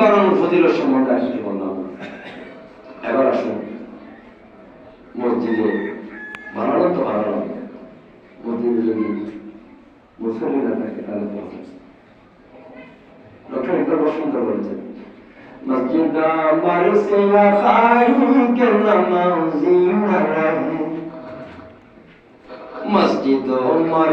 বাড়ানোর ফজিলত সম্পর্কে আসলে বললাম এবার আসুন। মসজিদে বাড়ানো তো বাড়ানো মসজিদে যদি মুসলিম না থাকে, তাহলে ডক্টর ইকবাল বসন্ত বলেছেন مسجد عمر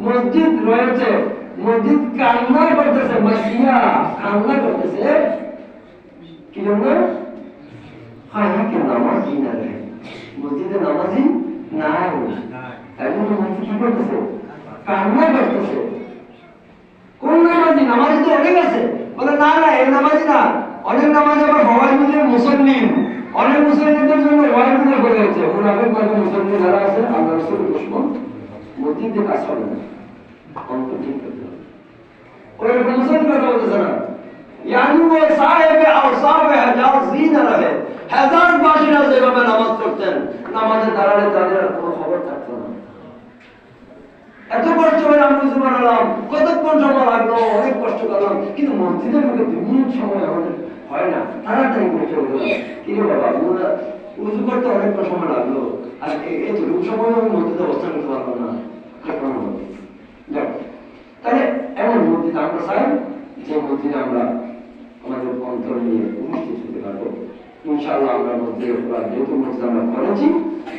মসজিদ রয়েছে, মসজিদ কান্না করতেছে, মাসিয়া কান্না করতেছে। কি জন্য নামাজি না রে মসজিদে নামাজি কোন নামাজি? নামাজি তো অনেক আছে। বলে, না না, এই নামাজি না। অনেক নামাজ আবার বলেছে মুনাফিক মানে মুসলমান যারা আছে আল্লাহ রসুল দুশ্মন মতিতে কাজ ওই মুসলমান বলতেছে না يعني هو صاحب اوصاف হাজার জিন রহে হাজার বাসিরা যেভাবে নামাজ পড়তেন নামাজে দাঁড়ালে তাদের আর কোনো খবর থাকতো না। এত কষ্ট হয়ে মুসলমান হলাম কতক্ষণ সময় লাগল, অনেক কষ্ট করলাম, কিন্তু মসজিদের মধ্যে দুই সময় আমাদের হয় না। তাড়াতাড়ি করে চলে বাবা উজু করতে অনেকটা সময় লাগল। আর এতটুকু সময় আমি মসজিদে অবস্থান করতে পারব না। হবে। তাহলে এমন মসজিদ আমরা চাই যে মসজিদে আমরা আমাদের অন্তর নিয়ে উপস্থিত হতে পারব। ইনশাআল্লাহ আমরা মসজিদে পুরা যেহেতু মসজিদ আমরা করেছি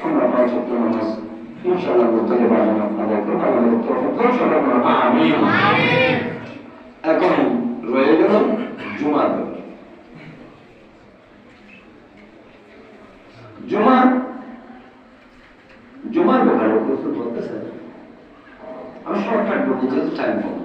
আমরা পাঁচ সপ্ত নামাজ ইনশাআল্লাহ মসজিদে আপনাদের আমাদের তরফ সবাই এখন রয়ে গেল জুমার ব্যাপার। জুমা জুমার ব্যাপারে প্রচুর বলতেছে আমি শর্টকাট বলতে চাই টাইম কম।